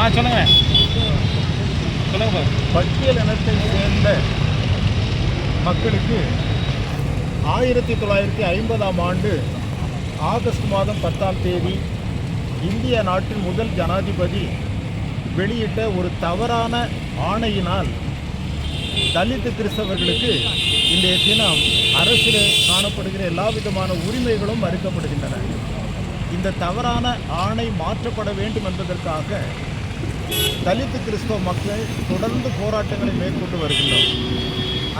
ஆ சொல்லுங்க. சொல்லுங்க பட்டியல் இனத்தை சேர்ந்த மக்களுக்கு ஆயிரத்தி தொள்ளாயிரத்தி ஐம்பதாம் ஆண்டு ஆகஸ்ட் மாதம் பத்தாம் தேதி இந்திய நாட்டின் முதல் ஜனாதிபதி வெளியிட்ட ஒரு தவறான ஆணையினால் தலித்து கிறிஸ்தவர்களுக்கு இன்றைய தினம் அரசில் காணப்படுகிற எல்லா விதமான உரிமைகளும் மறுக்கப்படுகின்றன. இந்த தவறான ஆணை மாற்றப்பட வேண்டும் என்பதற்காக தலித்து கிறிஸ்தவ மக்கள் தொடர்ந்து போராட்டங்களை மேற்கொண்டு வருகின்றோம்.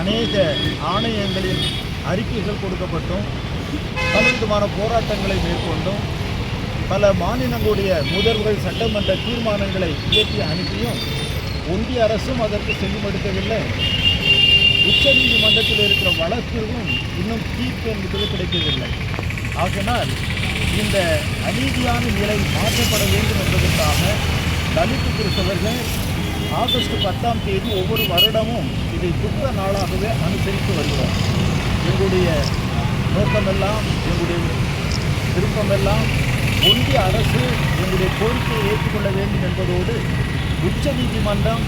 அநேக ஆணையங்களின் அறிக்கைகள் கொடுக்கப்பட்டும் பலவிதமான போராட்டங்களை மேற்கொண்டும் பல மாநிலங்களுடைய முதல்வர்கள் சட்டமன்ற தீர்மானங்களை இயற்றி அனுப்பியும் ஒன்றிய அரசும் அதற்கு செல்லுபடுத்தவில்லை. உச்சநீதிமன்றத்தில் இருக்கிற வழக்குகளும் இன்னும் தீர்ப்பு என்பது கிடைக்கவில்லை. ஆகினால் இந்த அநீதியான நிலை மாற்றப்பட வேண்டும் என்பதற்காக தலித்து கிறிஸ்தவர்கள் ஆகஸ்ட் பத்தாம் தேதி ஒவ்வொரு வருடமும் இதை துக்க நாளாகவே அனுசரித்து வருகிறோம். எங்களுடைய நோக்கமெல்லாம் எங்களுடைய விருப்பமெல்லாம் ஒன்றிய அரசு எங்களுடைய கோரிக்கையை ஏற்றுக்கொள்ள வேண்டும் என்பதோடு உச்ச நீதிமன்றம்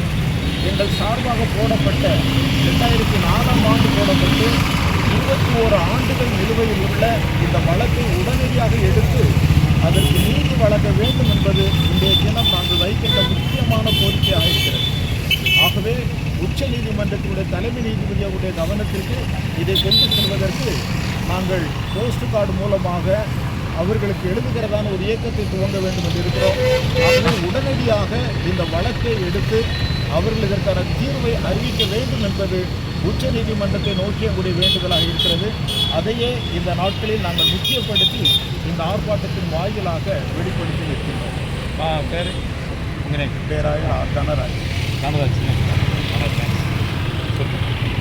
எங்கள் சார்பாக போடப்பட்ட ரெண்டாயிரத்தி நாலாம் ஆண்டு போடப்பட்டு இருபத்தி ஓரு ஆண்டுகள் நிலுவையில் உள்ள இந்த வழக்கை உடனடியாக எடுத்து அதற்கு நீதி வழங்க வேண்டும் என்பது இன்றைய தினம் நாங்கள் வைக்கின்ற முக்கியமான கோரிக்கையாக இருக்கிறது ஆகவே உச்ச நீதிமன்றத்தினுடைய தலைமை நீதிபதி அவருடைய கவனத்திற்கு இதை கொண்டு செல்வதற்கு நாங்கள் போஸ்ட் கார்டு மூலமாக அவர்களுக்கு எழுதுகிறதான ஒரு இயக்கத்தை துவங்க வேண்டும் என்று இருக்கிறோம். ஆகவே உடனடியாக இந்த வழக்கை எடுத்து அவர்கள் இதற்கான தீர்வை அறிவிக்க வேண்டும் என்பது உச்ச நீதிமன்றத்தை நோக்கிய கூடிய வேண்டுதலாக இருக்கிறது. அதையே இந்த நாட்களில் நாங்கள் முக்கியப்படுத்தி அந்த ஆர்ப்பாட்டத்தின் வாயிலாக வெளிப்படுத்தி நிற்கின்றோம். பேர்? இங்கே பேராக கனராஜ். கனராஜ். சொல்லுங்கள்